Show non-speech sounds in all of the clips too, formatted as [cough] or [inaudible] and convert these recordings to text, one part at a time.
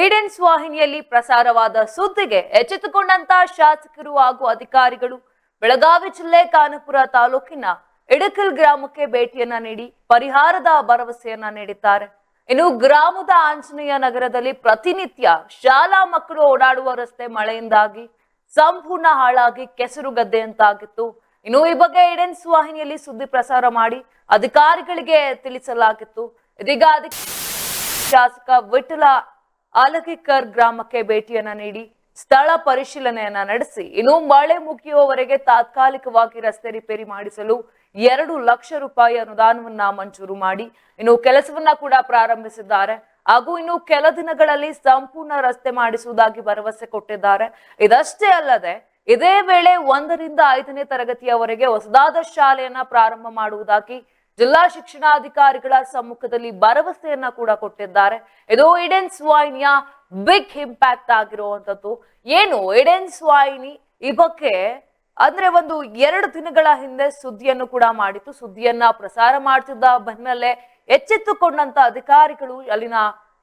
ಏಡೆನ್ಸ್ ವಾಹಿನಿಯಲ್ಲಿ ಪ್ರಸಾರವಾದ ಸುದ್ದಿಗೆ ಎಚ್ಚೆತ್ತುಕೊಂಡಂತ ಶಾಸಕರು ಹಾಗೂ ಅಧಿಕಾರಿಗಳು ಬೆಳಗಾವಿ ಜಿಲ್ಲೆ ಕಾನಪುರ ತಾಲೂಕಿನ ಇಡಕಲ್ ಗ್ರಾಮಕ್ಕೆ ಭೇಟಿಯನ್ನ ನೀಡಿ ಪರಿಹಾರದ ಭರವಸೆಯನ್ನ ನೀಡಿದ್ದಾರೆ. ಇನ್ನು ಗ್ರಾಮದ ಆಂಜನೇಯ ನಗರದಲ್ಲಿ ಪ್ರತಿನಿತ್ಯ ಶಾಲಾ ಮಕ್ಕಳು ಓಡಾಡುವ ರಸ್ತೆ ಮಳೆಯಿಂದಾಗಿ ಸಂಪೂರ್ಣ ಹಾಳಾಗಿ ಕೆಸರು ಗದ್ದೆಯಂತಾಗಿತ್ತು ಇನ್ನು ಈ ಬಗ್ಗೆ ಏಡೆನ್ಸ್ ವಾಹಿನಿಯಲ್ಲಿ ಸುದ್ದಿ ಪ್ರಸಾರ ಮಾಡಿ ಅಧಿಕಾರಿಗಳಿಗೆ ತಿಳಿಸಲಾಗಿತ್ತು. ಇದೀಗ ಶಾಸಕ ವಿಠಲ ಆಲಗಿಕರ್ ಗ್ರಾಮಕ್ಕೆ ಭೇಟಿಯನ್ನ ನೀಡಿ ಸ್ಥಳ ಪರಿಶೀಲನೆಯನ್ನ ನಡೆಸಿ, ಇನ್ನು ಮಳೆ ಮುಗಿಯುವವರೆಗೆ ತಾತ್ಕಾಲಿಕವಾಗಿ ರಸ್ತೆ ರಿಪೇರಿ ಮಾಡಿಸಲು ಎರಡು ಲಕ್ಷ ರೂಪಾಯಿ ಅನುದಾನವನ್ನ ಮಂಜೂರು ಮಾಡಿ, ಇನ್ನು ಕೆಲಸವನ್ನ ಕೂಡ ಪ್ರಾರಂಭಿಸಿದ್ದಾರೆ. ಹಾಗೂ ಇನ್ನು ಕೆಲ ದಿನಗಳಲ್ಲಿ ಸಂಪೂರ್ಣ ರಸ್ತೆ ಮಾಡಿಸುವುದಾಗಿ ಭರವಸೆ ಕೊಟ್ಟಿದ್ದಾರೆ. ಇದಷ್ಟೇ ಅಲ್ಲದೆ, ಇದೇ ವೇಳೆ ಒಂದರಿಂದ ಐದನೇ ತರಗತಿಯವರೆಗೆ ಹೊಸದಾದ ಶಾಲೆಯನ್ನ ಪ್ರಾರಂಭ ಮಾಡುವುದಾಗಿ ಜಿಲ್ಲಾ ಶಿಕ್ಷಣಾಧಿಕಾರಿಗಳ ಸಮ್ಮುಖದಲ್ಲಿ ಭರವಸೆಯನ್ನ ಕೂಡ ಕೊಟ್ಟಿದ್ದಾರೆ. ಇದು ಇಡೆನ್ಸ್ ವಾಹಿನಿಯ ಬಿಗ್ ಇಂಪ್ಯಾಕ್ಟ್ ಆಗಿರುವಂತದ್ದು. ಏನು ಇಡೆನ್ಸ್ ವಾಹಿನಿ ಈ ಬಗ್ಗೆ ಅಂದ್ರೆ ಒಂದು ಎರಡು ದಿನಗಳ ಹಿಂದೆ ಸುದ್ದಿಯನ್ನು ಕೂಡ ಮಾಡಿತ್ತು. ಸುದ್ದಿಯನ್ನ ಪ್ರಸಾರ ಮಾಡ್ತಿದ್ದ ಬೆನ್ನಲ್ಲೇ ಎಚ್ಚೆತ್ತುಕೊಂಡಂತ ಅಧಿಕಾರಿಗಳು ಅಲ್ಲಿನ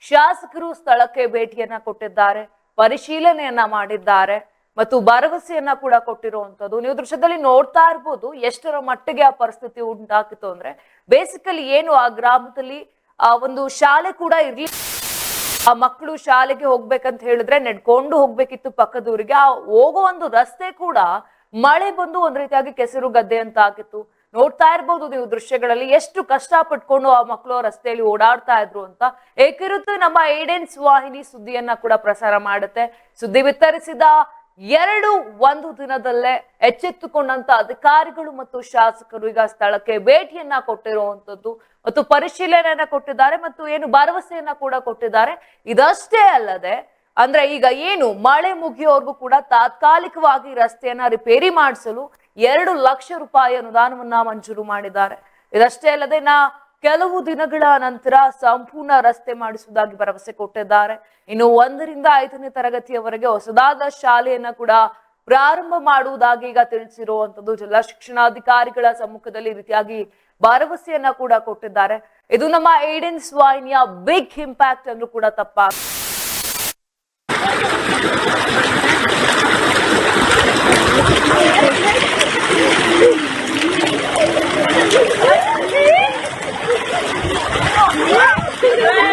ಶಾಸಕರು ಸ್ಥಳಕ್ಕೆ ಭೇಟಿಯನ್ನ ಕೊಟ್ಟಿದ್ದಾರೆ. ಪರಿಶೀಲನೆಯನ್ನ ಮಾಡಿದ್ದಾರೆ. ಮತ್ತು ಭರವಸೆಯನ್ನ ಕೂಡ ಕೊಟ್ಟಿರುವಂತದ್ದು. ನೀವು ದೃಶ್ಯದಲ್ಲಿ ನೋಡ್ತಾ ಇರ್ಬೋದು ಎಷ್ಟರ ಮಟ್ಟಿಗೆ ಆ ಪರಿಸ್ಥಿತಿ ಉಂಟಾಗಿತ್ತು ಅಂದ್ರೆ ಬೇಸಿಕಲಿ ಏನು ಆ ಗ್ರಾಮದಲ್ಲಿ, ಆ ಒಂದು ಶಾಲೆ ಕೂಡ ಇರ್ಲಿ, ಆ ಮಕ್ಕಳು ಶಾಲೆಗೆ ಹೋಗ್ಬೇಕಂತ ಹೇಳಿದ್ರೆ ನಡ್ಕೊಂಡು ಹೋಗ್ಬೇಕಿತ್ತು ಪಕ್ಕದೂರಿಗೆ. ಆ ಹೋಗೋ ಒಂದು ರಸ್ತೆ ಕೂಡ ಮಳೆ ಬಂದು ಒಂದ್ ರೀತಿಯಾಗಿ ಕೆಸರು ಗದ್ದೆ ಅಂತ ಆಗಿತ್ತು. ನೋಡ್ತಾ ಇರ್ಬೋದು ನೀವು ದೃಶ್ಯಗಳಲ್ಲಿ ಎಷ್ಟು ಕಷ್ಟ ಪಟ್ಕೊಂಡು ಆ ಮಕ್ಕಳು ರಸ್ತೆಯಲ್ಲಿ ಓಡಾಡ್ತಾ ಇದ್ರು ಅಂತ. ಏಕಿರುತ್ತೆ ನಮ್ಮ ಏಡೆನ್ಸ್ ವಾಹಿನಿ ಸುದ್ದಿಯನ್ನ ಕೂಡ ಪ್ರಸಾರ ಮಾಡುತ್ತೆ. ಸುದ್ದಿ ವಿತರಿಸಿದ ಎರಡು ಒಂದು ದಿನದಲ್ಲೇ ಎಚ್ಚೆತ್ತುಕೊಂಡಂತ ಅಧಿಕಾರಿಗಳು ಮತ್ತು ಶಾಸಕರು ಈಗ ಸ್ಥಳಕ್ಕೆ ಭೇಟಿಯನ್ನ ಕೊಟ್ಟಿರುವಂತದ್ದು ಮತ್ತು ಪರಿಶೀಲನೆಯನ್ನ ಕೊಟ್ಟಿದ್ದಾರೆ ಮತ್ತು ಏನು ಭರವಸೆಯನ್ನ ಕೂಡ ಕೊಟ್ಟಿದ್ದಾರೆ. ಇದಷ್ಟೇ ಅಲ್ಲದೆ ಅಂದ್ರೆ ಈಗ ಏನು ಮಳೆ ಮುಗಿಯೋರ್ಗೂ ಕೂಡ ತಾತ್ಕಾಲಿಕವಾಗಿ ರಸ್ತೆಯನ್ನ ರಿಪೇರಿ ಮಾಡಿಸಲು ಎರಡು ಲಕ್ಷ ರೂಪಾಯಿ ಅನುದಾನವನ್ನ ಮಂಜೂರು ಮಾಡಿದ್ದಾರೆ. ಇದಷ್ಟೇ ಅಲ್ಲದೆ ನಾ ಕೆಲವು ದಿನಗಳ ನಂತರ ಸಂಪೂರ್ಣ ರಸ್ತೆ ಮಾಡಿಸುವುದಾಗಿ ಭರವಸೆ ಕೊಟ್ಟಿದ್ದಾರೆ. ಇನ್ನು ಒಂದರಿಂದ ಐದನೇ ತರಗತಿಯವರೆಗೆ ಹೊಸದಾದ ಶಾಲೆಯನ್ನ ಕೂಡ ಪ್ರಾರಂಭ ಮಾಡುವುದಾಗಿ ಈಗ ತಿಳಿಸಿರುವಂತದ್ದು. ಜಿಲ್ಲಾ ಶಿಕ್ಷಣಾಧಿಕಾರಿಗಳ ಸಮ್ಮುಖದಲ್ಲಿ ರೀತಿಯಾಗಿ ಭರವಸೆಯನ್ನ ಕೂಡ ಕೊಟ್ಟಿದ್ದಾರೆ. ಇದು ನಮ್ಮ ಏಡೆನ್ಸ್ ವಾಹಿನಿಯ ಬಿಗ್ ಇಂಪ್ಯಾಕ್ಟ್ ಅಂದ್ರೂ ಕೂಡ ತಪ್ಪ Yeah. [laughs]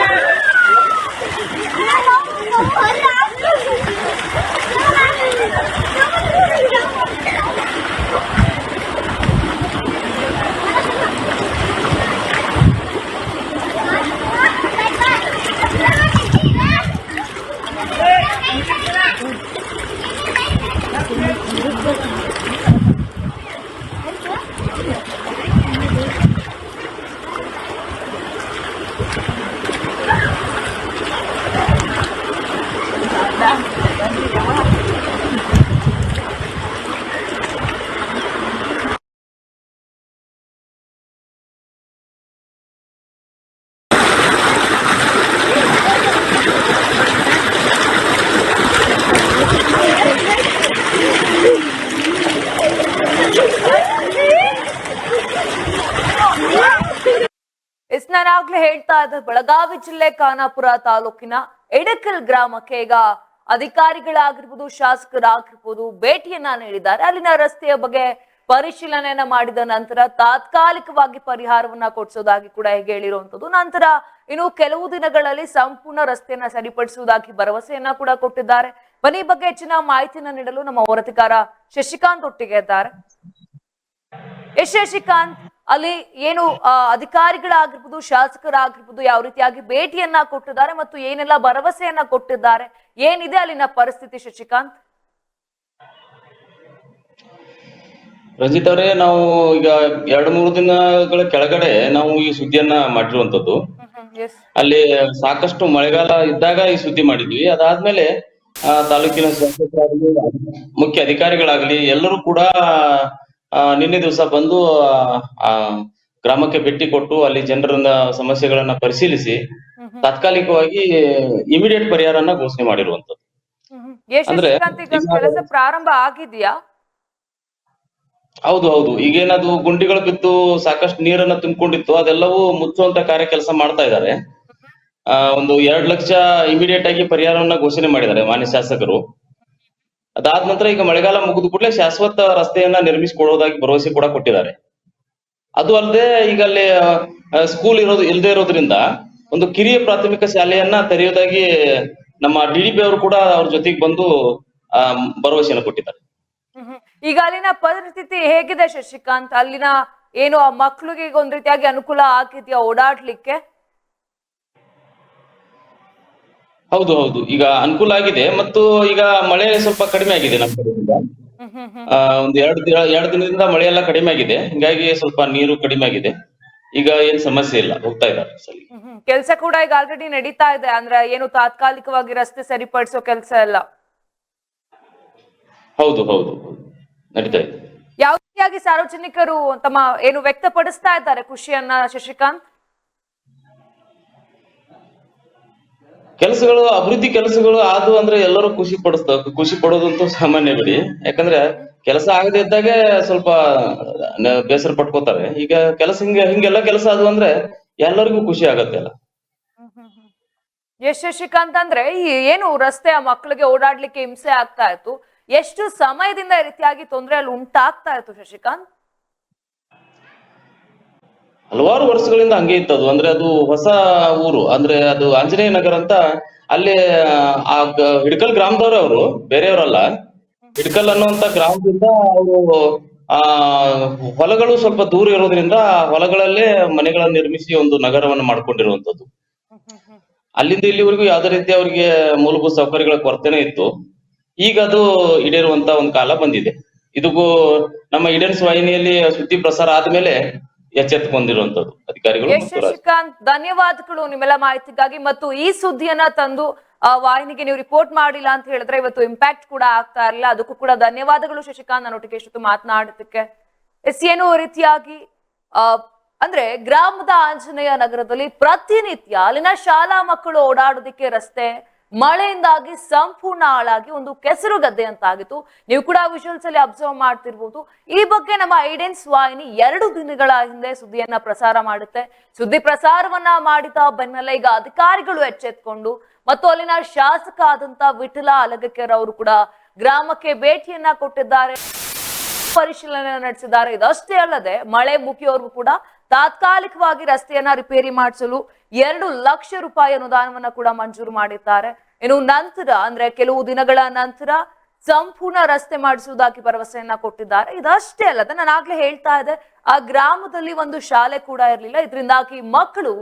ಹೇಳ್ತಾ ಇದ್ದ ಬೆಳಗಾವಿ ಜಿಲ್ಲೆ ಖಾನಾಪುರ ತಾಲೂಕಿನ ಎಡಕಲ್ ಗ್ರಾಮಕ್ಕೆ ಈಗ ಅಧಿಕಾರಿಗಳಾಗಿರ್ಬೋದು, ಶಾಸಕರಾಗಿರ್ಬೋದು ಭೇಟಿಯನ್ನ ನೀಡಿದ್ದಾರೆ. ಅಲ್ಲಿನ ರಸ್ತೆಯ ಬಗ್ಗೆ ಪರಿಶೀಲನೆಯನ್ನ ಮಾಡಿದ ನಂತರ ತಾತ್ಕಾಲಿಕವಾಗಿ ಪರಿಹಾರವನ್ನ ಕೊಡಿಸೋದಾಗಿ ಕೂಡ ಹೇಗೆ ಹೇಳಿರುವಂತದ್ದು. ನಂತರ ಇನ್ನು ಕೆಲವು ದಿನಗಳಲ್ಲಿ ಸಂಪೂರ್ಣ ರಸ್ತೆಯನ್ನ ಸರಿಪಡಿಸುವುದಾಗಿ ಭರವಸೆಯನ್ನ ಕೂಡ ಕೊಟ್ಟಿದ್ದಾರೆ. ಬನ್ನಿ ಬಗ್ಗೆ ಹೆಚ್ಚಿನ ಮಾಹಿತಿಯನ್ನ ನೀಡಲು ನಮ್ಮ ವರದಿಗಾರ ಶಶಿಕಾಂತ್ ಒಟ್ಟಿಗೆ ಇದ್ದಾರೆ. ಎಸ್, ಶಶಿಕಾಂತ್. ಅಲ್ಲಿ ಏನು ಅಧಿಕಾರಿಗಳಾಗಿರ್ಬೋದು ಶಾಸಕರಾಗಿರ್ಬೋದು ಯಾವ ರೀತಿಯಾಗಿ ಭೇಟಿಯನ್ನ ಕೊಟ್ಟಿದ್ದಾರೆ ಮತ್ತು ಏನೆಲ್ಲ ಭರವಸೆಯನ್ನ ಕೊಟ್ಟಿದ್ದಾರೆ ಏನಿದೆ ಅಲ್ಲಿನ ಪರಿಸ್ಥಿತಿ ಶಶಿಕಾಂತ್? ರಂಜಿತ್ ಅವರೇ ನಾವು ಈಗ ಎರಡು ಮೂರು ದಿನಗಳ ಕೆಳಗಡೆ ನಾವು ಈ ಸುದ್ದಿಯನ್ನ ಮಾಡಿರುವಂತದ್ದು ಅಲ್ಲಿ ಸಾಕಷ್ಟು ಮಳೆಗಾಲ ಇದ್ದಾಗ ಈ ಸುದ್ದಿ ಮಾಡಿದ್ವಿ. ಅದಾದ್ಮೇಲೆ ಆ, ತಾಲೂಕಿನ ಮುಖ್ಯ ಅಧಿಕಾರಿಗಳಾಗ್ಲಿ ಎಲ್ಲರೂ ಕೂಡ ನಿನ್ನೆ ದಿವಸ ಬಂದು ಆ, ಗ್ರಾಮಕ್ಕೆ ಭೇಟಿ ಕೊಟ್ಟು ಅಲ್ಲಿ ಜನರನ್ನ ಸಮಸ್ಯೆಗಳನ್ನ ಪರಿಶೀಲಿಸಿ ತಾತ್ಕಾಲಿಕವಾಗಿ ಇಮಿಡಿಯೇಟ್ ಪರಿಹಾರನ ಘೋಷಣೆ ಮಾಡಿರುವಂತದ್ದು ಅಂದ್ರೆ ಕೆಲಸ ಪ್ರಾರಂಭ ಆಗಿದೆಯಾ? ಹೌದು ಹೌದು. ಈಗೇನದು ಗುಂಡಿಗಳು ಬಿದ್ದು ಸಾಕಷ್ಟು ನೀರನ್ನ ತುಂಬಿಕೊಂಡಿತ್ತು ಅದೆಲ್ಲವೂ ಮುಚ್ಚುವಂತ ಕಾರ್ಯ ಕೆಲಸ ಮಾಡ್ತಾ ಇದ್ದಾರೆ. ಆ, ಒಂದು ಎರಡ್ ಲಕ್ಷ ಇಮಿಡಿಯೇಟ್ ಆಗಿ ಪರಿಹಾರವನ್ನ ಘೋಷಣೆ ಮಾಡಿದ್ದಾರೆ ಮಾನ್ಯ ಶಾಸಕರು. ಅದಾದ ನಂತರ ಈಗ ಮಳೆಗಾಲ ಮುಗಿದ ಕೂಡಲೇ ಶಾಶ್ವತ ರಸ್ತೆಯನ್ನ ನಿರ್ಮಿಸಿಕೊಡೋದಾಗಿ ಭರವಸೆ ಕೂಡ ಕೊಟ್ಟಿದ್ದಾರೆ. ಅದು ಅಲ್ಲದೆ ಈಗ ಅಲ್ಲಿ ಸ್ಕೂಲ್ ಇರೋದು ಇಲ್ಲದೆ ಇರೋದ್ರಿಂದ ಒಂದು ಕಿರಿಯ ಪ್ರಾಥಮಿಕ ಶಾಲೆಯನ್ನ ತೆರೆಯೋದಾಗಿ ನಮ್ಮ ಡಿ ಡಿ ಪಿ ಅವರು ಕೂಡ ಅವ್ರ ಜೊತೆಗೆ ಬಂದು ಆ, ಭರವಸೆಯನ್ನು ಕೊಟ್ಟಿದ್ದಾರೆ. ಈಗ ಅಲ್ಲಿನ ಪರಿಸ್ಥಿತಿ ಹೇಗಿದೆ ಶಶಿಕಾಂತ್? ಅಲ್ಲಿನ ಏನು ಆ ಮಕ್ಳಿಗೆ ಒಂದ್ ರೀತಿಯಾಗಿ ಅನುಕೂಲ ಆಗಿದೆಯಾ ಓಡಾಡ್ಲಿಕ್ಕೆ? ಹೌದು ಹೌದು. ಈಗ ಅನುಕೂಲ ಆಗಿದೆ ಮತ್ತು ಈಗ ಮಳೆ ಸ್ವಲ್ಪ ಕಡಿಮೆ ಆಗಿದೆ ನಮ್ಮ ಕಡೆಯಿಂದ. ಒಂದು ಎರಡು ದಿನ ಎರಡು ದಿನದಿಂದ ಮಳೆ ಎಲ್ಲ ಕಡಿಮೆ ಆಗಿದೆ. ಹಿಂಗಾಗಿ ಸ್ವಲ್ಪ ನೀರು ಕಡಿಮೆ ಆಗಿದೆ. ಈಗ ಏನ್ ಸಮಸ್ಯೆ ಇಲ್ಲ ಹೋಗ್ತಾ ಇದ್ದಾರೆ ಸರಿ. ಕೆಲ್ಸ ಕೂಡ ಈಗ ಆಲ್ರೆಡಿ ನಡೀತಾ ಇದೆ. ಅಂದ್ರೆ ಏನು ತಾತ್ಕಾಲಿಕವಾಗಿ ರಸ್ತೆ ಸರಿಪಡಿಸೋ ಕೆಲಸ ಎಲ್ಲ? ಹೌದು ಹೌದು ಹೌದು. ನಡೀತಾ ಇದೆ. ಯಾವ ರೀತಿಯಾಗಿ ಸಾರ್ವಜನಿಕರು ತಮ್ಮ ಏನು ವ್ಯಕ್ತಪಡಿಸ್ತಾ ಇದ್ದಾರೆ ಖುಷಿಯನ್ನ ಶಶಿಕಾಂತ್? ಕೆಲಸಗಳು, ಅಭಿವೃದ್ಧಿ ಕೆಲಸಗಳು ಆದು ಅಂದ್ರೆ ಎಲ್ಲರೂ ಖುಷಿ ಪಡಿಸ್ತ, ಖುಷಿ ಪಡೋದಂತೂ ಸಾಮಾನ್ಯ ಬಿಡಿ. ಯಾಕಂದ್ರೆ ಕೆಲಸ ಆಗದೆ ಇದ್ದಾಗ ಸ್ವಲ್ಪ ಬೇಸರ ಪಟ್ಕೋತಾರೆ. ಈಗ ಕೆಲಸ ಹಿಂಗೆ, ಹಿಂಗೆಲ್ಲ ಕೆಲಸ ಆದು ಅಂದ್ರೆ ಎಲ್ಲರಿಗೂ ಖುಷಿ ಆಗತ್ತೆ ಅಲ್ಲ. ಎಸ್ ಶಶಿಕಾಂತ್ ಅಂದ್ರೆ ಏನು ರಸ್ತೆ ಮಕ್ಕಳಿಗೆ ಓಡಾಡ್ಲಿಕ್ಕೆ ಹಿಂಸೆ ಆಗ್ತಾ ಇತ್ತು. ಎಷ್ಟು ಸಮಯದಿಂದ ರೀತಿಯಾಗಿ ತೊಂದರೆ ಅಲ್ಲಿ ಉಂಟಾಗ್ತಾ ಇತ್ತು ಶಶಿಕಾಂತ್? ಹಲವಾರು ವರ್ಷಗಳಿಂದ ಹಂಗೆ ಇತ್ತು ಅದು ಅಂದ್ರೆ ಅದು ಹೊಸ ಊರು. ಅಂದ್ರೆ ಅದು ಆಂಜನೇಯ ನಗರ ಅಂತ ಅಲ್ಲಿ, ಆ ಹಿಡ್ಕಲ್ ಗ್ರಾಮದವ್ರು ಅವರು. ಬೇರೆಯವರಲ್ಲ. ಹಿಡ್ಕಲ್ ಅನ್ನುವಂತ ಗ್ರಾಮದಿಂದ ಅವರು, ಆ, ಹೊಲಗಳು ಸ್ವಲ್ಪ ದೂರ ಇರೋದ್ರಿಂದ ಆ ಹೊಲಗಳಲ್ಲೇ ಮನೆಗಳನ್ನ ನಿರ್ಮಿಸಿ ಒಂದು ನಗರವನ್ನು ಮಾಡ್ಕೊಂಡಿರುವಂತದ್ದು ಅಲ್ಲಿಂದ ಇಲ್ಲಿವರೆಗೂ ಯಾವ್ದೇ ರೀತಿ ಅವರಿಗೆ ಮೂಲಭೂತ ಸೌಕರ್ಯಗಳ ಕೊರತೆನೇ ಇತ್ತು. ಈಗ ಅದು ಈಡೇರುವಂತ ಒಂದು ಕಾಲ ಬಂದಿದೆ. ಇದಕ್ಕೂ ನಮ್ಮ ಇಡನ್ಸ್ ವಾಹಿನಿಯಲ್ಲಿ ಸುದ್ದಿ ಪ್ರಸಾರ ಆದ್ಮೇಲೆ ಎಚ್ಚೆತ್ತುಕೊಂಡಿರುವಂತದ್ದು ಅಧಿಕಾರಿಗಳು ಧನ್ಯವಾದಗಳು ನಿಮ್ಮೆಲ್ಲ ಮಾಹಿತಿಗಾಗಿ. ಮತ್ತು ಈ ಸುದ್ದಿಯನ್ನ ತಂದು ವಾಹಿನಿಗೆ ನೀವು ರಿಪೋರ್ಟ್ ಮಾಡಿಲ್ಲ ಅಂತ ಹೇಳಿದ್ರೆ ಇವತ್ತು ಇಂಪ್ಯಾಕ್ಟ್ ಕೂಡ ಆಗ್ತಾ ಇರಲಿಲ್ಲ. ಅದಕ್ಕೂ ಕೂಡ ಧನ್ಯವಾದಗಳು ಶಶಿಕಾಂತ್ ನನ್ನೊಟ್ಟಿಗೆ ಇಷ್ಟು ಮಾತನಾಡೋದಕ್ಕೆ. ಎಸ್, ಏನೋ ರೀತಿಯಾಗಿ ಅಂದ್ರೆ ಗ್ರಾಮದ ಆಂಜನೇಯ ನಗರದಲ್ಲಿ ಪ್ರತಿನಿತ್ಯ ಅಲ್ಲಿನ ಶಾಲಾ ಮಕ್ಕಳು ಓಡಾಡೋದಿಕ್ಕೆ ರಸ್ತೆ ಮಳೆಯಿಂದಾಗಿ ಸಂಪೂರ್ಣ ಹಾಳಾಗಿ ಒಂದು ಕೆಸರು ಗದ್ದೆ ಅಂತ ಆಗಿತ್ತು ನೀವು ಕೂಡ ವಿಜುವಲ್ಸ್ ಅಲ್ಲಿ ಅಬ್ಸರ್ವ್ ಮಾಡ್ತಿರ್ಬೋದು. ಈ ಬಗ್ಗೆ ನಮ್ಮ ಐಡೆನ್ಸ್ ವಾಹಿನಿ ಎರಡು ದಿನಗಳ ಹಿಂದೆ ಸುದ್ದಿಯನ್ನ ಪ್ರಸಾರ ಮಾಡುತ್ತೆ. ಸುದ್ದಿ ಪ್ರಸಾರವನ್ನ ಮಾಡಿದ ಬೆನ್ನಲ್ಲೇ ಈಗ ಅಧಿಕಾರಿಗಳು ಎಚ್ಚೆತ್ಕೊಂಡು ಮತ್ತು ಅಲ್ಲಿನ ಶಾಸಕ ಆದಂತ ವಿಠಲ ಅಲಗಕೆರ್ ಅವರು ಕೂಡ ಗ್ರಾಮಕ್ಕೆ ಭೇಟಿಯನ್ನ ಕೊಟ್ಟಿದ್ದಾರೆ. ಪರಿಶೀಲನೆ ನಡೆಸಿದ್ದಾರೆ. ಇದಷ್ಟೇ ಅಲ್ಲದೆ ಮಳೆ ಮುಗಿಯೋರ್ಗೂ ಕೂಡ ತಾತ್ಕಾಲಿಕವಾಗಿ ರಸ್ತೆಯನ್ನ ರಿಪೇರಿ ಮಾಡಿಸಲು ಎರಡು ಲಕ್ಷ ರೂಪಾಯಿ ಅನುದಾನವನ್ನ ಕೂಡ ಮಂಜೂರು ಮಾಡಿದ್ದಾರೆ. ಇನ್ನು ನಂತರ, ಅಂದ್ರೆ ಕೆಲವು ದಿನಗಳ ನಂತರ ಸಂಪೂರ್ಣ ರಸ್ತೆ ಮಾಡಿಸುವುದಾಗಿ ಭರವಸೆಯನ್ನ ಕೊಟ್ಟಿದ್ದಾರೆ. ಇದಷ್ಟೇ ಅಲ್ಲದೆ ನಾನು ಆಗ್ಲೇ ಹೇಳ್ತಾ ಇದ್ದೆ, ಆ ಗ್ರಾಮದಲ್ಲಿ ಒಂದು ಶಾಲೆ ಕೂಡ ಇರಲಿಲ್ಲ. ಇದರಿಂದಾಗಿ ಮಕ್ಕಳು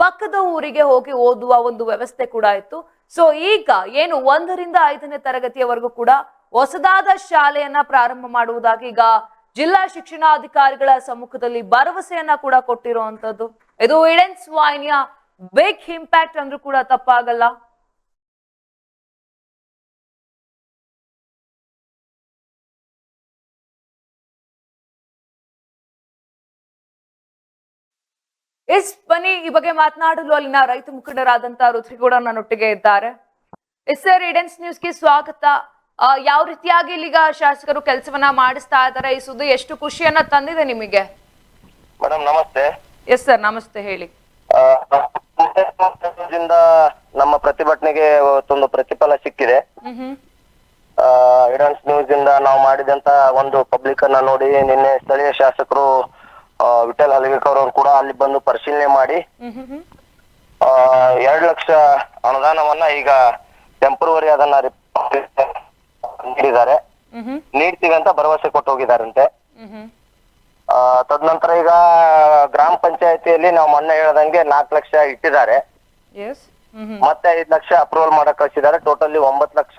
ಪಕ್ಕದ ಊರಿಗೆ ಹೋಗಿ ಓದುವ ಒಂದು ವ್ಯವಸ್ಥೆ ಕೂಡ ಇತ್ತು. ಸೊ ಈಗ ಏನು ಒಂದರಿಂದ ಐದನೇ ತರಗತಿಯವರೆಗೂ ಕೂಡ ಹೊಸದಾದ ಶಾಲೆಯನ್ನ ಪ್ರಾರಂಭ ಮಾಡುವುದಾಗಿ ಈಗ ಜಿಲ್ಲಾ ಶಿಕ್ಷಣಾಧಿಕಾರಿಗಳ ಸಮ್ಮುಖದಲ್ಲಿ ಭರವಸೆಯನ್ನ ಕೂಡ ಕೊಟ್ಟಿರುವಂತದ್ದು. ಇದು ಇಡೆನ್ಸ್ ವಾಹಿನಿಯ ಬಿಗ್ ಇಂಪ್ಯಾಕ್ಟ್ ಅಂದ್ರೂ ಕೂಡ ತಪ್ಪಾಗಲ್ಲ. ಎಸ್ ಬನ್ನಿ ಈ ಬಗ್ಗೆ ಮಾತನಾಡಲು ಅಲ್ಲಿನ ರೈತ ಮುಖಂಡರಾದಂತಹ ರುದ್ರಿಗೌಡ ನನ್ನೊಟ್ಟಿಗೆ ಇದ್ದಾರೆ. ಎಸ್ ಸರ್ ಇಡೆನ್ಸ್ ನ್ಯೂಸ್ಗೆ ಸ್ವಾಗತ. ಯಾವ ರೀತಿಯಾಗಿ ಇಲ್ಲಿಗ ಶಾಸಕರು ಕೆಲಸವನ್ನ ಮಾಡಿಸ್ತಾ ಇದ್ದಾರೆ? ಈ ಸುದ್ದಿ ಎಷ್ಟು ಖುಷಿಯನ್ನ ತಂದಿದೆ ನಿಮಗೆ? ಮೇಡಮ್ ನಮಸ್ತೆ. ಎಸ್ ಸರ್ ನಮಸ್ತೆ ಹೇಳಿ. ನಮ್ಮ ಪ್ರತಿಭಟನೆಗೆ ಒಂದು ಪ್ರತಿಫಲ ಸಿಕ್ಕಿದೆ. ಇಡನ್ಸ್ ನ್ಯೂಸ್ ಇಂದ ನಾವು ಮಾಡಿದಂತ ಒಂದು ಪಬ್ಲಿಕ್ ಅನ್ನ ನೋಡಿ ನಿನ್ನೆ ಸ್ಥಳೀಯ ಶಾಸಕರು ವಿಠಲ್ ಹಲಗೇಕರ್ ಅವರು ಕೂಡ ಅಲ್ಲಿ ಬಂದು ಪರಿಶೀಲನೆ ಮಾಡಿ ಆ, ಎರಡು ಲಕ್ಷ ಅನುದಾನವನ್ನ ಈಗ ಟೆಂಪ್ರವರಿ ಅದನ್ನ ನೀಡಿದ್ದಾರೆ. ನೀಡ್ತೀವಿ ಅಂತ ಭರವಸೆ ಕೊಟ್ಟು ಹೋಗಿದಾರಂತೆ ತದನಂತರ ಈಗ ಗ್ರಾಮ ಪಂಚಾಯತಿಯಲ್ಲಿ ನಾವು ಮೊನ್ನೆ ಹೇಳ್ದಂಗೆ ನಾಲ್ಕು ಲಕ್ಷ ಇಟ್ಟಿದ್ದಾರೆ. ಮತ್ತೆ ಐದ್ ಲಕ್ಷ ಅಪ್ರೂವಲ್ ಮಾಡಕ್ ಕಳಿಸಿದ್ದಾರೆ. ಟೋಟಲಿ ಒಂಬತ್ತು ಲಕ್ಷ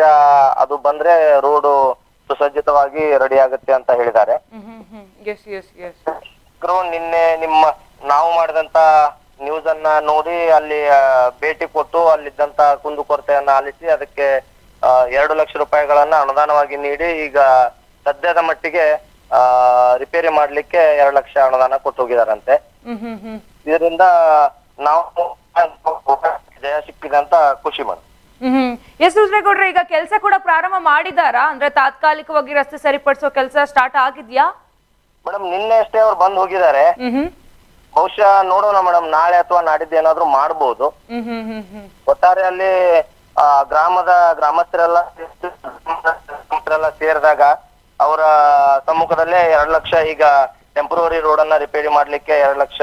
ಅದು ಬಂದ್ರೆ ರೋಡ್ ಸುಸಜ್ಜಿತವಾಗಿ ರೆಡಿ ಆಗುತ್ತೆ ಅಂತ ಹೇಳಿದ್ದಾರೆ. ಇವ್ರು ನಿನ್ನೆ ನಿಮ್ಮ ನಾವು ಮಾಡಿದಂತ ನ್ಯೂಸ್ ಅನ್ನ ನೋಡಿ ಅಲ್ಲಿ ಭೇಟಿ ಕೊಟ್ಟು ಅಲ್ಲಿದ್ದಂತ ಕುಂದುಕೊರತೆಯನ್ನ ಆಲಿಸಿ ಅದಕ್ಕೆ ಎರಡು ಲಕ್ಷ ರೂಪಾಯಿಗಳನ್ನ ಅನುದಾನವಾಗಿ ನೀಡಿ ಈಗ ಸದ್ಯದ ಮಟ್ಟಿಗೆ ಆ ರಿಪೇರಿ ಮಾಡ್ಲಿಕ್ಕೆ ಎರಡು ಲಕ್ಷ ಅನುದಾನ ಕೊಟ್ಟು ಹೋಗಿದಾರಂತೆ ಇದರಿಂದ ನಾವು [laughs] ಜಯ ಸಿಕ್ಕಿದೆ ಅಂತ ಖುಷಿ ಮನ್. ಹ್ಮ್ ಎಸ್ ರುದ್ರೇಗೌಡ್ರೆ ಈಗ ಕೆಲಸ ಕೂಡ ಪ್ರಾರಂಭ ಮಾಡಿದಾರಾ? ಅಂದ್ರೆ ತಾತ್ಕಾಲಿಕವಾಗಿ ರಸ್ತೆ ಸರಿಪಡಿಸೋ ಕೆಲಸ ಸ್ಟಾರ್ಟ್ ಆಗಿದ್ಯಾ? ಮೇಡಮ್ ನಿನ್ನೆ ಅಷ್ಟೇ ಅವ್ರು ಬಂದ್ ಹೋಗಿದ್ದಾರೆ. ಬಹುಶಃ ನೋಡೋಣ ಮೇಡಮ್ ನಾಳೆ ಅಥವಾ ನಾಡಿದ್ದು ಏನಾದ್ರು ಮಾಡ್ಬೋದು. ಒಟ್ಟಾರೆ ಅಲ್ಲಿ ಆ, ಗ್ರಾಮದ ಗ್ರಾಮಸ್ಥರೆಲ್ಲ ಗ್ರಾಮಸ್ಥರೆಲ್ಲ ಸೇರಿದಾಗ ಅವರ ಸಮ್ಮುಖದಲ್ಲೇ ಎರಡ್ ಲಕ್ಷ ಈಗ ಟೆಂಪರರಿ ರೋಡ್ ಅನ್ನ ರಿಪೇರಿ ಮಾಡ್ಲಿಕ್ಕೆ ಎರಡು ಲಕ್ಷ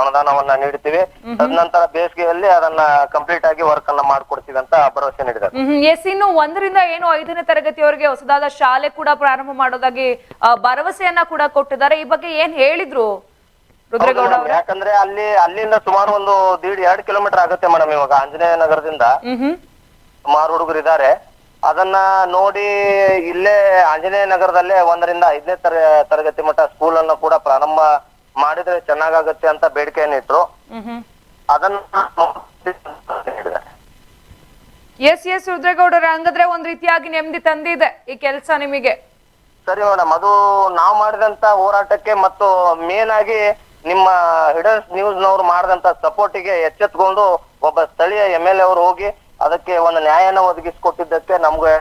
ಅನುದಾನವನ್ನ ನೀಡ್ತೀವಿ ತದನಂತರ ಬೇಸಿಗೆಯಲ್ಲಿ ಅದನ್ನ ಕಂಪ್ಲೀಟ್ ಆಗಿ ವರ್ಕ್ ಅನ್ನ ಮಾಡ್ಕೊಡ್ತೀವಿ ಅಂತ ಭರವಸೆ ನೀಡಿದ್ದಾರೆ. ಎಸ್ ಇನ್ನು ಒಂದರಿಂದ ಏನು ಐದನೇ ತರಗತಿಯವರಿಗೆ ಹೊಸದಾದ ಶಾಲೆ ಕೂಡ ಪ್ರಾರಂಭ ಮಾಡೋದಾಗಿ ಭರವಸೆಯನ್ನ ಕೂಡ ಕೊಟ್ಟಿದ್ದಾರೆ. ಈ ಬಗ್ಗೆ ಏನ್ ಹೇಳಿದ್ರು. ಯಾಕಂದ್ರೆ ಅಲ್ಲಿ ಅಲ್ಲಿಂದ ಸುಮಾರು ಒಂದು ದೀಡ್ ಎರಡ್ ಕಿಲೋಮೀಟರ್ ಆಗುತ್ತೆ ಮೇಡಮ್ ಇವಾಗ ಆಂಜನೇಯ ನಗರದಿಂದ. ಸುಮಾರು ಹುಡುಗರು ಇದ್ದಾರೆ ಅದನ್ನ ನೋಡಿ ಇಲ್ಲೇ ಆಂಜನೇಯ ನಗರದಲ್ಲೇ ಒಂದರಿಂದ ಐದನೇ ತರ ತರಗತಿ ಮಟ್ಟ ಸ್ಕೂಲ್ ಅನ್ನು ಕೂಡ ಪ್ರಾರಂಭ ಮಾಡಿದ್ರೆ ಚೆನ್ನಾಗಾಗತ್ತೆ ಅಂತ ಬೇಡಿಕೆಯನ್ನು ಇಟ್ರು ಅದನ್ನ. ಎಸ್ ಎಸ್ ರುದ್ರೇಗೌಡರ ಹಂಗಂದ್ರೆ ಒಂದ್ ರೀತಿಯಾಗಿ ನೆಮ್ಮದಿ ತಂದಿದೆ ಈ ಕೆಲಸ ನಿಮಗೆ ಸರಿ ಮೇಡಮ್ ಅದು ನಾವು ಮಾಡಿದಂತ ಹೋರಾಟಕ್ಕೆ ಮತ್ತು ಮೇನ್ ಆಗಿ ನಿಮ್ಮ ಹಿಡನ್ಸ್ ನ್ಯೂಸ್ ನವರು ಮಾಡಿದಂತ ಸಪೋರ್ಟಿಗೆ ಎಚ್ಚೆತ್ಕೊಂಡು ಒಬ್ಬ ಸ್ಥಳೀಯ ಎಂ ಎಲ್ ಎ ಅವರು ಹೋಗಿ ಅದಕ್ಕೆ ಒಂದು ನ್ಯಾಯನ ಒದಗಿಸಿಕೊಟ್ಟಿದ್ದಕ್ಕೆ ನಮ್ಗೆ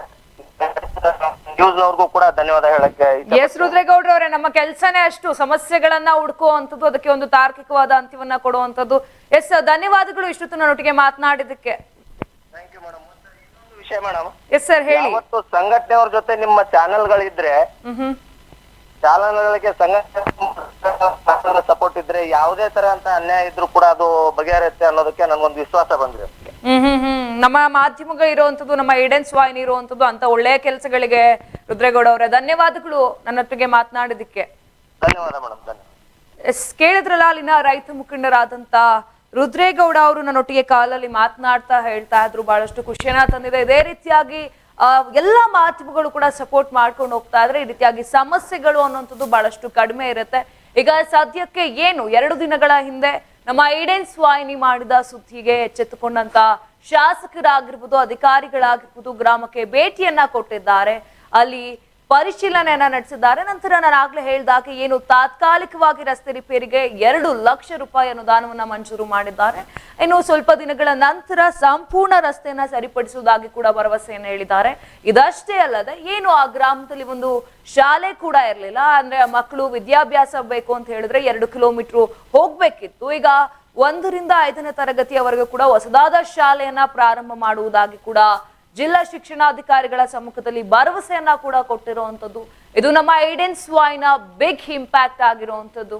ನ್ಯೂಸ್ ಅವ್ರಿಗೂ ಕೂಡ ಧನ್ಯವಾದ ಹೇಳಕ್ಕೆ ಎಸ್ ರುದ್ರೇಗೌಡ್ರವ್ರೆ ನಮ್ಮ ಕೆಲಸನೇ ಅಷ್ಟು. ಸಮಸ್ಯೆಗಳನ್ನ ಹುಡುಕುವಂಥದ್ದು ಅದಕ್ಕೆ ಒಂದು ತಾರ್ಕಿಕವಾದ ಅಂತ್ಯವನ್ನ ಕೊಡುವಂಥದ್ದು. ಎಸ್ ಧನ್ಯವಾದಗಳು ಇಷ್ಟು ನನ್ನೊಟ್ಟಿಗೆ ಮಾತನಾಡಿದಕ್ಕೆ ವಿಷಯ ಮೇಡಮ್ ಎಸ್ ಸರ್ ಹೇಳಿ. ಮತ್ತು ಸಂಘಟನೆಯವ್ರ ಜೊತೆ ನಿಮ್ಮ ಚಾನೆಲ್ಗಳಿದ್ರೆ ಗಳಿದ್ರೆ ಚಾನಲ್ಗಳಿಗೆ ಚಾನೆಲ್ಗಳಿಗೆ ಸಂಘಟನೆ ಸಪೋರ್ಟ್ ಇದ್ರೆ ಯಾವುದೇ ತರ ಅಂತ ಅನ್ಯಾಯ ಇದ್ರು ಕೂಡ ಅದು ಬಗೆಹರಿಯುತ್ತೆ ಅನ್ನೋದಕ್ಕೆ ನನ್ಗೊಂದು ವಿಶ್ವಾಸ ಬಂದಿದೆ. ಹ್ಮ್ ಹ್ಮ್ ಹ್ಮ್ ನಮ್ಮ ಮಾಧ್ಯಮಗಳು ಇರುವಂತದ್ದು ನಮ್ಮ ಐಡೆನ್ಸ್ ವಾಹಿನಿ ಇರುವಂತದ್ದು ಅಂತ ಒಳ್ಳೆಯ ಕೆಲಸಗಳಿಗೆ ರುದ್ರೇಗೌಡ ಅವರೇ ಧನ್ಯವಾದಗಳು ನನ್ನೊಟ್ಟಿಗೆ ಮಾತನಾಡಿದಕ್ಕೆ ಧನ್ಯವಾದ ಮೇಡಮ್ ಧನ್ಯವಾದ. ಎಸ್ ಕೇಳಿದ್ರಲ್ಲ ಅಲ್ಲಿನ ರೈತ ಮುಖಂಡರಾದಂತ ರುದ್ರೇಗೌಡ ಅವರು ನನ್ನೊಟ್ಟಿಗೆ ಕಾಲಲ್ಲಿ ಮಾತನಾಡ್ತಾ ಹೇಳ್ತಾ ಇದ್ರು ಬಹಳಷ್ಟು ಖುಷಿಯನ್ನ ತಂದಿದೆ. ಇದೇ ರೀತಿಯಾಗಿ ಆ, ಎಲ್ಲ ಮಾಧ್ಯಮಗಳು ಕೂಡ ಸಪೋರ್ಟ್ ಮಾಡ್ಕೊಂಡು ಹೋಗ್ತಾ ಇದ್ರೆ ಈ ರೀತಿಯಾಗಿ ಸಮಸ್ಯೆಗಳು ಅನ್ನುವಂಥದ್ದು ಬಹಳಷ್ಟು ಕಡಿಮೆ ಇರುತ್ತೆ. ಈಗ ಸದ್ಯಕ್ಕೆ ಏನು ಎರಡು ದಿನಗಳ ಹಿಂದೆ ನಮ್ಮ ಐಡೆನ್ಸ್ ವಾಹಿನಿ ಮಾಡಿದ ಸುದ್ದಿಗೆ ಎಚ್ಚೆತ್ತುಕೊಂಡಂತ ಶಾಸಕರಾಗಿರ್ಬೋದು, ಅಧಿಕಾರಿಗಳಾಗಿರ್ಬೋದು ಗ್ರಾಮಕ್ಕೆ ಭೇಟಿಯನ್ನ ಕೊಟ್ಟಿದ್ದಾರೆ. ಅಲ್ಲಿ ಪರಿಶೀಲನೆಯನ್ನ ನಡೆಸಿದ್ದಾರೆ. ನಂತರ ನಾನು ಆಗ್ಲೇ ಹೇಳಿದಾಗ ಏನು ತಾತ್ಕಾಲಿಕವಾಗಿ ರಸ್ತೆ ರಿಪೇರಿಗೆ ಎರಡು ಲಕ್ಷ ರೂಪಾಯಿ ಅನುದಾನವನ್ನ ಮಂಜೂರು ಮಾಡಿದ್ದಾರೆ. ಇನ್ನು ಸ್ವಲ್ಪ ದಿನಗಳ ನಂತರ ಸಂಪೂರ್ಣ ರಸ್ತೆಯನ್ನ ಸರಿಪಡಿಸುವುದಾಗಿ ಕೂಡ ಭರವಸೆಯನ್ನು ಹೇಳಿದ್ದಾರೆ. ಇದಷ್ಟೇ ಅಲ್ಲದೆ, ಏನು ಆ ಗ್ರಾಮದಲ್ಲಿ ಒಂದು ಶಾಲೆ ಕೂಡ ಇರಲಿಲ್ಲ. ಅಂದ್ರೆ ಮಕ್ಕಳು ವಿದ್ಯಾಭ್ಯಾಸ ಬೇಕು ಅಂತ ಹೇಳಿದ್ರೆ ಎರಡು ಕಿಲೋಮೀಟರ್ ಹೋಗ್ಬೇಕಿತ್ತು. ಈಗ ಒಂದರಿಂದ ಐದನೇ ತರಗತಿಯವರೆಗೂ ಕೂಡ ಹೊಸದಾದ ಶಾಲೆಯನ್ನ ಪ್ರಾರಂಭ ಮಾಡುವುದಾಗಿ ಕೂಡ ಜಿಲ್ಲಾ ಶಿಕ್ಷಣಾಧಿಕಾರಿಗಳ ಸಮ್ಮುಖದಲ್ಲಿ ಭರವಸೆಯನ್ನ ಕೂಡ ಕೊಟ್ಟಿರುವಂತದ್ದು ಇದು ನಮ್ಮ ಐಡೆನ್ಸ್ ವಾಯ್ನ ಬಿಗ್ ಇಂಪ್ಯಾಕ್ಟ್ ಆಗಿರುವಂತದ್ದು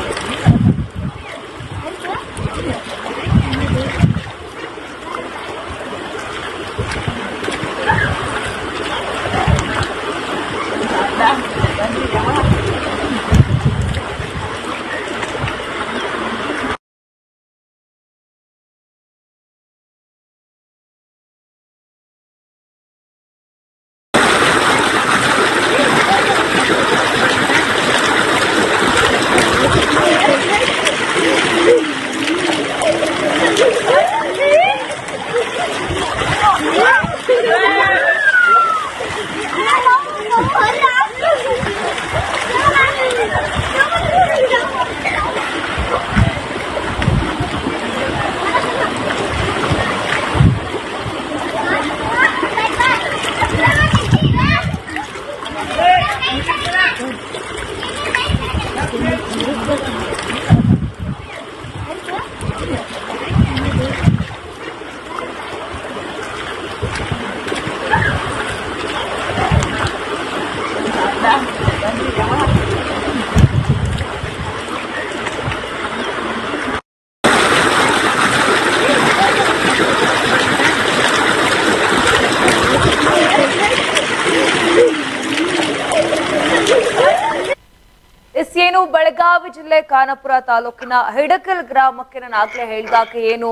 ಎಸ್ ಏನು ಬೆಳಗಾವಿ ಜಿಲ್ಲೆ ಖಾನಾಪುರ ತಾಲೂಕಿನ ಹಿಡಕಲ್ ಗ್ರಾಮಕ್ಕೆ ನಾನು ಆಗ್ಲೇ ಹೇಳಿದಾಗ ಏನು,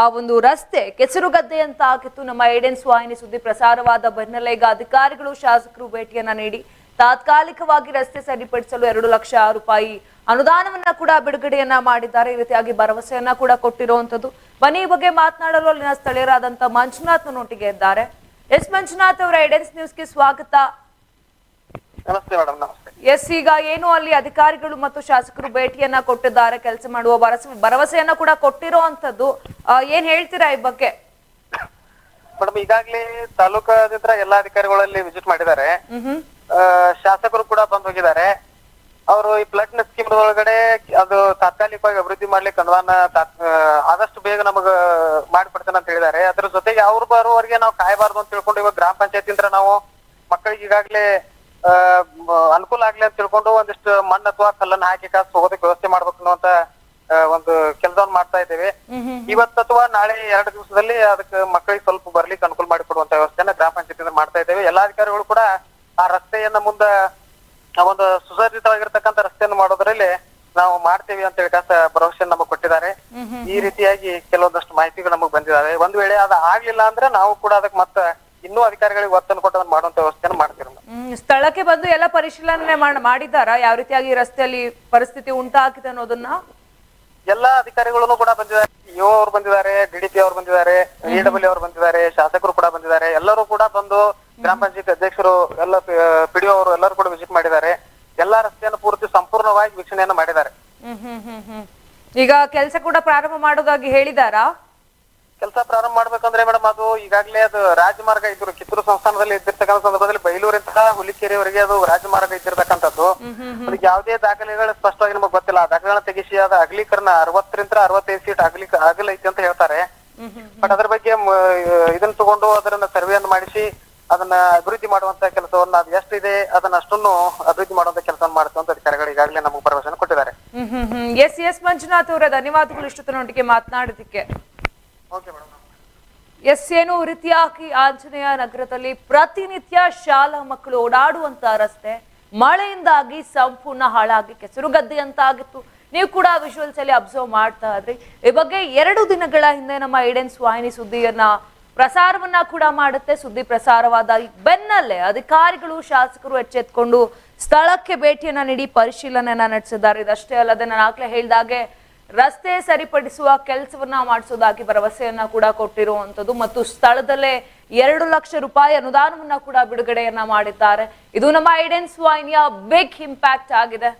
ಆ ಒಂದು ರಸ್ತೆ ಕೆಸರುಗದ್ದೆ ಅಂತ ಆಗಿತ್ತು. ನಮ್ಮ ಏಡೆನ್ಸ್ ವಾಹಿನಿ ಸುದ್ದಿ ಪ್ರಸಾರವಾದ ಬೆನ್ನಲ್ಲೇ ಅಧಿಕಾರಿಗಳು, ಶಾಸಕರು ಭೇಟಿಯನ್ನ ನೀಡಿ ತಾತ್ಕಾಲಿಕವಾಗಿ ರಸ್ತೆ ಸರಿಪಡಿಸಲು ಎರಡು ಲಕ್ಷ ರೂಪಾಯಿ ಅನುದಾನವನ್ನ ಕೂಡ ಬಿಡುಗಡೆಯನ್ನ ಮಾಡಿದ್ದಾರೆ. ಈ ರೀತಿಯಾಗಿ ಭರವಸೆಯನ್ನ ಕೂಡ ಕೊಟ್ಟಿರುವಂತದ್ದು ಬನ್ನಿ ಬಗ್ಗೆ ಮಾತನಾಡಲು ಅಲ್ಲಿನ ಸ್ಥಳೀಯರಾದಂತಹ ಮಂಜುನಾಥ್ ನೋಟಿಗೆ ಇದ್ದಾರೆ. ಎಸ್ ಮಂಜುನಾಥ್ ಅವರ ಏಡೆನ್ಸ್ ನ್ಯೂಸ್ಗೆ ಸ್ವಾಗತ. ನಮಸ್ತೆ ಮೇಡಮ್ ನಮಸ್ತೆ. ಎಸ್ ಈಗ ಏನು ಅಲ್ಲಿ ಅಧಿಕಾರಿಗಳು ಮತ್ತು ಶಾಸಕರು ಭೇಟಿಯನ್ನ ಕೊಟ್ಟಿದ್ದಾರೆ ಕೆಲಸ ಮಾಡುವ ಭರವಸೆ ಭರವಸೆಯನ್ನ ಕೂಡ ಕೊಟ್ಟಿರೋ ಅಂತದ್ದು ಏನ್ ಹೇಳ್ತೀರಾ ಈ ಬಗ್ಗೆ? ಮೇಡಮ್ ಈಗಾಗಲೇ ತಾಲೂಕಾದ್ರಿಂದ ಎಲ್ಲಾ ಅಧಿಕಾರಿಗಳಲ್ಲಿ ವಿಸಿಟ್ ಮಾಡಿದ್ದಾರೆ. ಶಾಸಕರು ಕೂಡ ಬಂದ್ ಹೋಗಿದ್ದಾರೆ. ಅವರು ಈ ಪ್ಲಟ್ ಸ್ಕೀಮ್ ಒಳಗಡೆ ಅದು ತಾತ್ಕಾಲಿಕವಾಗಿ ಅಭಿವೃದ್ಧಿ ಮಾಡ್ಲಿಕ್ಕೆ ಅನುದಾನ ಆದಷ್ಟು ಬೇಗ ನಮಗ ಮಾಡಿಕೊಡ್ತೇನೆ ಅಂತ ಹೇಳಿದ್ದಾರೆ. ಅದ್ರ ಜೊತೆಗೆ ಅವ್ರು ಬರೋವರೆಗೆ ನಾವು ಕಾಯಬಾರದು ಅಂತ ತಿಳ್ಕೊಂಡು ಇವಾಗ ಗ್ರಾಮ ಪಂಚಾಯತ್ ನಾವು ಮಕ್ಕಳಿಗೆ ಈಗಾಗಲೇ ಅನುಕೂಲ ಆಗ್ಲಿ ಅಂತ ತಿಳ್ಕೊಂಡು ಒಂದಿಷ್ಟು ಮಣ್ಣು ಅಥವಾ ಕಲ್ಲನ್ನ ಹಾಕಿ ಕಾಸು ಹೋಗೋದಕ್ಕೆ ವ್ಯವಸ್ಥೆ ಮಾಡ್ಬೇಕು ಅಂತ ಒಂದು ಕೆಲಸವನ್ನು ಮಾಡ್ತಾ ಇದ್ದೇವೆ. ಇವತ್ತು ಅಥವಾ ನಾಳೆ ಎರಡು ದಿವಸದಲ್ಲಿ ಅದಕ್ಕೆ ಮಕ್ಕಳಿಗೆ ಸ್ವಲ್ಪ ಬರ್ಲಿಕ್ಕೆ ಅನುಕೂಲ ಮಾಡಿಕೊಡುವಂತ ವ್ಯವಸ್ಥೆಯನ್ನ ಗ್ರಾಮ ಪಂಚಾಯತಿಯಿಂದ ಮಾಡ್ತಾ ಇದ್ದೇವೆ. ಎಲ್ಲಾ ಅಧಿಕಾರಿಗಳು ಕೂಡ ಆ ರಸ್ತೆಯನ್ನ ಮುಂದ ಒಂದು ಸುಸಜ್ಜಿತವಾಗಿರ್ತಕ್ಕಂಥ ರಸ್ತೆಯನ್ನು ಮಾಡೋದ್ರಲ್ಲಿ ನಾವು ಮಾಡ್ತೇವೆ ಅಂತ ಹೇಳಿ ಕಾಸ ಭರವಸೆ ನಮಗೆ ಕೊಟ್ಟಿದ್ದಾರೆ. ಈ ರೀತಿಯಾಗಿ ಕೆಲವೊಂದಷ್ಟು ಮಾಹಿತಿಗಳು ನಮಗೆ ಬಂದಿದ್ದಾರೆ ಒಂದು ವೇಳೆ ಅದು ಆಗ್ಲಿಲ್ಲ ಅಂದ್ರೆ ನಾವು ಕೂಡ ಅದಕ್ಕೆ ಮತ್ತೆ ಇನ್ನೂ ಅಧಿಕಾರಿಗಳಿಗೆ ಒತ್ತನ್ನು ಕೊಟ್ಟು ಅದನ್ನ ಮಾಡುವಂತ ವ್ಯವಸ್ಥೆಯನ್ನು ಮಾಡ್ತೀವಿ. ಸ್ಥಳಕ್ಕೆ ಬಂದು ಎಲ್ಲ ಪರಿಶೀಲನೆ ಮಾಡಿದಾರ ಯಾವ ರೀತಿಯಾಗಿ ರಸ್ತೆಯಲ್ಲಿ ಪರಿಸ್ಥಿತಿ ಉಂಟಾಗಿದೆ ಅನ್ನೋದನ್ನ? ಎಲ್ಲಾ ಅಧಿಕಾರಿಗಳು ಕೂಡ ಬಂದಿದ್ದಾರೆ. ಇಒ ಅವರು ಬಂದಿದ್ದಾರೆ ಡಿಡಿಪಿ ಅವರು ಬಂದಿದ್ದಾರೆ ಇಡಬ್ಲ್ಯೂ ಅವರು ಬಂದಿದ್ದಾರೆ ಶಾಸಕರು ಕೂಡ ಬಂದಿದ್ದಾರೆ. ಎಲ್ಲರೂ ಕೂಡ ಬಂದು ಗ್ರಾಮ ಪಂಚಾಯತ್ ಅಧ್ಯಕ್ಷರು ಎಲ್ಲ ಪಿಡಿಒ ಅವರು ಎಲ್ಲರೂ ಕೂಡ ವಿಸಿಟ್ ಮಾಡಿದ್ದಾರೆ. ಎಲ್ಲಾ ರಸ್ತೆಯನ್ನು ಪೂರ್ತಿ ಸಂಪೂರ್ಣವಾಗಿ ವೀಕ್ಷಣೆಯನ್ನು ಮಾಡಿದ್ದಾರೆ. ಈಗ ಕೆಲಸ ಕೂಡ ಪ್ರಾರಂಭ ಮಾಡೋದಾಗಿ ಹೇಳಿದಾರಾ? ಕೆಲಸ ಪ್ರಾರಂಭ ಮಾಡ್ಬೇಕಂದ್ರೆ ಮೇಡಮ್ ಅದು ಈಗಾಗಲೇ ಅದು ರಾಜಮಾರ್ಗ ಇದ್ರು ಕಿತ್ತೂರು ಸಂಸ್ಥಾನದಲ್ಲಿ ಇದ್ದಿರ್ತಕ್ಕಂಥ ಸಂದರ್ಭದಲ್ಲಿ ಬೈಲೂರಿಂದ ಹುಲಿಕೆರೆವರೆಗೆ ಅದು ರಾಜಮಾರ್ಗ ಇದ್ದಿರ್ತಕ್ಕಂಥದ್ದು. ಅದಕ್ಕೆ ಯಾವುದೇ ದಾಖಲೆಗಳು ಸ್ಪಷ್ಟವಾಗಿ ನಮಗೆ ಗೊತ್ತಿಲ್ಲ. ಆ ದಾಖಲೆಗಳನ್ನ ತೆಗಿಸಿ ಅದ ಅಗಲೀಕರಣ ಅರವತ್ತರಿಂದ ಅರವತ್ತೈದು ಸೀಟ್ ಅಗಲಿ ಐತಿ ಅಂತ ಹೇಳ್ತಾರೆ. ಬಟ್ ಅದ್ರ ಬಗ್ಗೆ ಇದನ್ನ ತಗೊಂಡು ಅದನ್ನ ಸರ್ವೆಯನ್ನು ಮಾಡಿಸಿ ಅದನ್ನ ಅಭಿವೃದ್ಧಿ ಮಾಡುವಂತ ಕೆಲಸವನ್ನ ಅದು ಎಷ್ಟಿದೆ ಅದನ್ನ ಅಷ್ಟನ್ನು ಅಭಿವೃದ್ಧಿ ಮಾಡುವಂತ ಕೆಲಸ ಮಾಡುವಂತ ಅಧಿಕಾರಿಗಳು ಈಗಾಗಲೇ ನಮಗೆ ಭರವಸೆ ಕೊಟ್ಟಿದ್ದಾರೆ. Hmm hmm hmm. Yes yes Manjunath ಅವರ ಧನ್ಯವಾದಗಳು ಇಷ್ಟೊತ್ತಿನೊಟ್ಟಿಗೆ ಮಾತನಾಡೋದಕ್ಕೆ. ಓಕೆ ಮೇಡಮ್ ಎಸ್ ಏನು ರೀತಿಯಾಗಿ ಆಂಜನೇಯ ನಗರದಲ್ಲಿ ಪ್ರತಿನಿತ್ಯ ಶಾಲಾ ಮಕ್ಕಳು ಓಡಾಡುವಂತ ರಸ್ತೆ, ಮಳೆಯಿಂದಾಗಿ ಸಂಪೂರ್ಣ ಹಾಳಾಗಿ ಕೆಸರು ಆಗಿತ್ತು ನೀವು ಕೂಡ ವಿಜುವಲ್ಸ್ ಅಲ್ಲಿ ಅಬ್ಸರ್ವ್ ಮಾಡ್ತಾ ಇದ್ರಿ. ಈ ಬಗ್ಗೆ ಎರಡು ದಿನಗಳ ಹಿಂದೆ ನಮ್ಮ ಏಡೆನ್ಸ್ ವಾಹಿನಿ ಸುದ್ದಿಯನ್ನ ಪ್ರಸಾರವನ್ನ ಕೂಡ ಮಾಡುತ್ತೆ. ಸುದ್ದಿ ಪ್ರಸಾರವಾದ ಬೆನ್ನಲ್ಲೇ ಅಧಿಕಾರಿಗಳು, ಶಾಸಕರು ಎಚ್ಚೆತ್ಕೊಂಡು ಸ್ಥಳಕ್ಕೆ ಭೇಟಿಯನ್ನ ನೀಡಿ ಪರಿಶೀಲನೆಯನ್ನ ನಡೆಸಿದ್ದಾರೆ. ಇದಷ್ಟೇ ಅಲ್ಲದೆ ನಾನು ಆಗ್ಲೇ ಹೇಳ್ದಾಗೆ ರಸ್ತೆ ಸರಿಪಡಿಸುವ ಕೆಲಸವನ್ನ ಮಾಡಿಸೋದಾಗಿ ಭರವಸೆಯನ್ನ ಕೂಡ ಕೊಟ್ಟಿರುವಂತದ್ದು ಮತ್ತು ಸ್ಥಳದಲ್ಲೇ ಎರಡು ಲಕ್ಷ ರೂಪಾಯಿ ಅನುದಾನವನ್ನ ಕೂಡ ಬಿಡುಗಡೆಯನ್ನ ಮಾಡಿದ್ದಾರೆ. ಇದು ನಮ್ಮ ಐಡೆನ್ಸ್ ವಾಹಿನಿಯ ಬಿಗ್ ಇಂಪ್ಯಾಕ್ಟ್ ಆಗಿದೆ.